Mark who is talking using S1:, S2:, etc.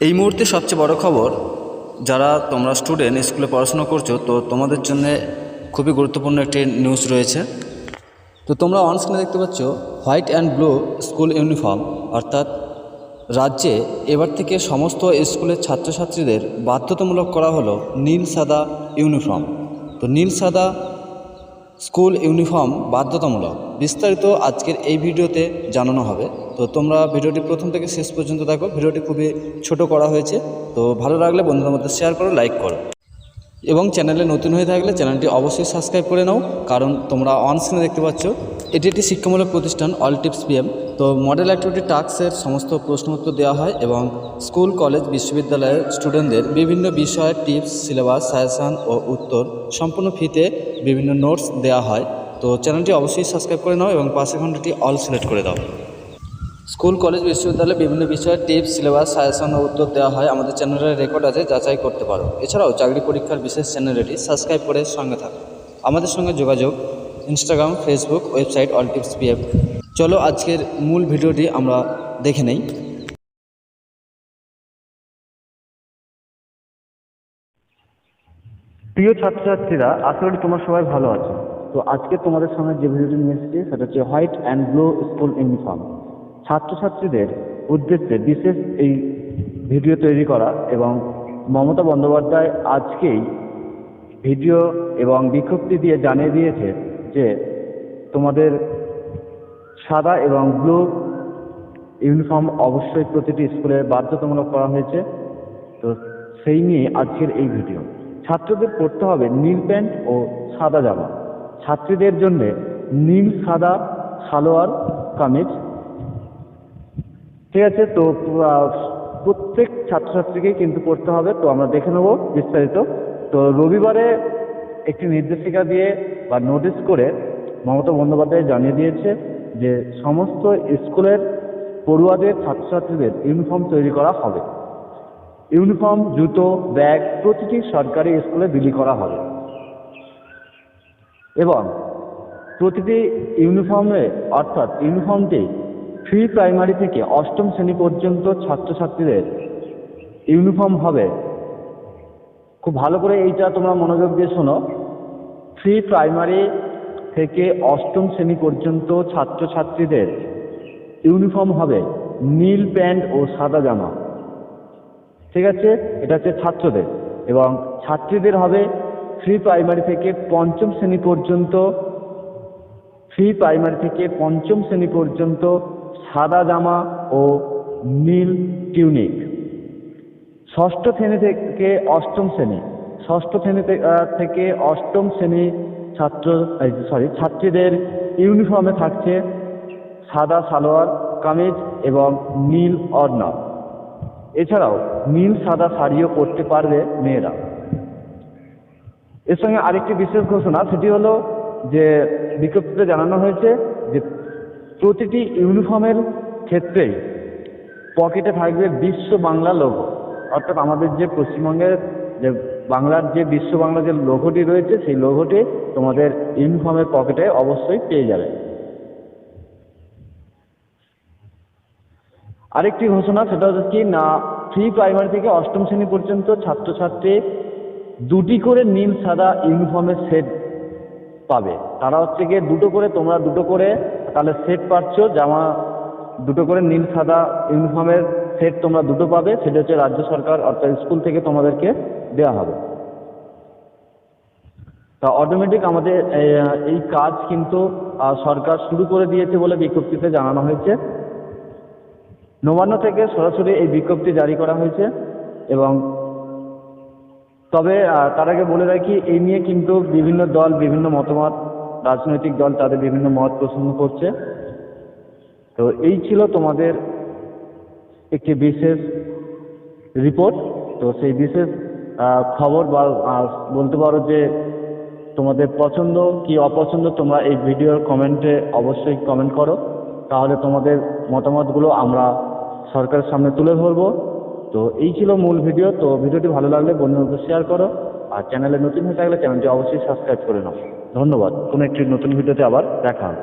S1: এই মুহূর্তে সবচেয়ে বড় খবর, যারা তোমরা স্টুডেন্ট স্কুলে পড়াশোনা করছ, তো তোমাদের জন্য খুবই গুরুত্বপূর্ণ একটি নিউজ রয়েছে। তো তোমরা অন স্ক্রিনে দেখতে পাচ্ছ white and blue school uniform অর্থাৎ রাজ্যে এবার থেকে সমস্ত স্কুলের ছাত্রছাত্রীদের বাধ্যতামূলক করা হলো নীল সাদা ইউনিফর্ম তো নীল সাদা স্কুল ইউনিফর্ম বাধ্যতামূলক। বিস্তারিত আজকের এই ভিডিওতে জানানো হবে। তো তোমরা ভিডিওটি প্রথম থেকে শেষ পর্যন্ত দেখো। ভিডিওটি খুবই ছোট করা হয়েছে। তো ভালো লাগলে বন্ধুদের মধ্যে শেয়ার করো লাইক করো। এবং চ্যানেলে নতুন হয়ে থাকলে চ্যানেলটি অবশ্যই সাবস্ক্রাইব করে নাও। কারণ তোমরা অন স্ক্রিনে দেখতে পাচ্ছ, এটি একটি শিক্ষামূলক প্রতিষ্ঠান অল টিপস পিএম তো মডেল অ্যাক্টিভিটি টাস্কের সমস্ত প্রশ্ন উত্তর দেওয়া হয় এবং স্কুল কলেজ বিশ্ববিদ্যালয়ের স্টুডেন্টদের বিভিন্ন বিষয়ের টিপস সিলেবাস সাজেশান ও উত্তর সম্পূর্ণ ফিতে বিভিন্ন নোটস দেওয়া হয়। তো চ্যানেলটি অবশ্যই সাবস্ক্রাইব করে নাও এবং পাশের ঘন্টাটি অল সিলেক্ট করে দাও। স্কুল কলেজ বিশ্ববিদ্যালয়ে বিভিন্ন বিষয়ে টিপস সিলেবাস সাজেশন ও উত্তর দেওয়া হয়। আমাদের চ্যানেলের রেকর্ড আছে, যাচাই করতে পারো। এছাড়াও চাকরি পরীক্ষার বিশেষ চ্যানেলটি সাবস্ক্রাইব করে সঙ্গে থাকো। আমাদের সঙ্গে যোগাযোগ Instagram Facebook website all tips PF চলো আজকের মূল ভিডিওটি আমরা দেখে নেই।
S2: প্রিয় ছাত্রছাত্রীরা, আশা করি তোমরা সবাই ভালো আছো। তো আজকে তোমাদের সামনে যে ভিডিওটি নিয়ে এসেছি, সেটা হচ্ছে white and blue school uniform ছাত্রছাত্রীদের উদ্দেশ্যে বিশেষ এই ভিডিও তৈরি করা এবং মমতা বন্দ্যোপাধ্যায় আজকেই ভিডিও এবং বিজ্ঞপ্তি দিয়ে জানিয়ে দিয়েছে যে তোমাদের সাদা এবং ব্লু ইউনিফর্ম অবশ্যই প্রতিটি স্কুলে বাধ্যতামূলক করা হয়েছে। তো সেই নিয়ে আজকের এই ভিডিও ছাত্রদের পড়তে হবে নীল প্যান্ট ও সাদা জামা। ছাত্রীদের জন্য নীল, সাদা, সালোয়ার, কামিজ। ঠিক আছে, তো প্রত্যেক ছাত্রছাত্রীকেই কিন্তু পড়তে হবে। তো আমরা দেখে নেব বিস্তারিত। তো রবিবারে একটি নির্দেশিকা দিয়ে বা নোটিশ করে মমতা বন্দ্যোপাধ্যায় জানিয়ে দিয়েছে যে, সমস্ত স্কুলের পড়ুয়াদের, ছাত্রছাত্রীদের ইউনিফর্ম তৈরি করা হবে। ইউনিফর্ম, জুতো, ব্যাগ প্রতিটি সরকারি স্কুলে বিলি করা হবে। এবং প্রতিটি ইউনিফর্মে, অর্থাৎ ইউনিফর্মটি প্রি প্রাইমারি থেকে অষ্টম শ্রেণি পর্যন্ত ছাত্রছাত্রীদের ইউনিফর্ম হবে। খুব ভালো করে এইটা তোমরা মনোযোগ দিয়ে শোনো। প্রি প্রাইমারি থেকে অষ্টম শ্রেণি পর্যন্ত ছাত্রছাত্রীদের ইউনিফর্ম হবে নীল প্যান্ট ও সাদা জামা। ঠিক আছে? এটা হচ্ছে ছাত্রদের। এবং ছাত্রীদের হবে প্রি প্রাইমারি থেকে পঞ্চম শ্রেণি পর্যন্ত প্রি প্রাইমারি থেকে পঞ্চম শ্রেণি পর্যন্ত সাদা জামা ও নীল টিউনিক ষষ্ঠ শ্রেণি থেকে অষ্টম শ্রেণি। ষষ্ঠ শ্রেণি থেকে অষ্টম শ্রেণি ছাত্র সরি ছাত্রীদের ইউনিফর্মে থাকছে সাদা সালোয়ার, কামিজ এবং নীল অর্ণব এছাড়াও নীল সাদা শাড়িও পরতে পারবে মেয়েরা। এর সঙ্গে আরেকটি বিশেষ ঘোষণা, সেটি হলো যে বিজ্ঞপ্তিতে জানানো হয়েছে যে প্রতিটি ইউনিফর্মের ক্ষেত্রেই পকেটে থাকবে বিশ্ব বাংলা লোগো অর্থাৎ আমাদের যে পশ্চিমবঙ্গের যে বাংলার যে বিশ্ব বাংলা যে লোগোটি রয়েছে, সেই লোগোটি তোমাদের ইউনিফর্মের পকেটে অবশ্যই পেয়ে যাবে। আরেকটি ঘোষণা, সেটা হচ্ছে কি, না প্রি প্রাইমারি থেকে অষ্টম শ্রেণি পর্যন্ত ছাত্রছাত্রী দুটি করে নীল, সাদা ইউনিফর্মের সেট পাবে। তারা হচ্ছে গিয়ে দুটো করে, তোমরা দুটো করে তাহলে সেট পাচ্ছ, জামা দুটো করে নীল, সাদা ইউনিফর্মের সেট তোমরা দুটো পাবে, সেটা হচ্ছে রাজ্য সরকার অর্থাৎ স্কুল থেকে তোমাদেরকে দেওয়া হবে। তা অটোমেটিক আমাদের এই- কাজ কিন্তু সরকার শুরু করে দিয়েছে বলে বিজ্ঞপ্তিতে জানানো হয়েছে। নবান্ন থেকে সরাসরি এই বিজ্ঞপ্তি জারি করা হয়েছে এবং তবে তার আগে বলে রাখি এই নিয়ে কিন্তু বিভিন্ন দল, বিভিন্ন মতামত, রাজনৈতিক দল তাদের বিভিন্ন মত পোষণ করছে। তো এই ছিল তোমাদের একটি বিশেষ রিপোর্ট। তো সেই বিশেষ খবর বা বলতে পারো যে তোমাদের পছন্দ কি অপছন্দ, তোমরা এই ভিডিওর কমেন্টে অবশ্যই কমেন্ট করো। তাহলে তোমাদের মতামতগুলো আমরা সরকারের সামনে তুলে ধরবো। তো এই ছিল মূল ভিডিও। তো ভিডিওটি ভালো লাগলে বন্ধুদের শেয়ার করো। আর চ্যানেলে নতুন হয়ে থাকলে চ্যানেলটি অবশ্যই সাবস্ক্রাইব করে নাও। ধন্যবাদ। কোনো একটি নতুন ভিডিওতে আবার দেখা হবে।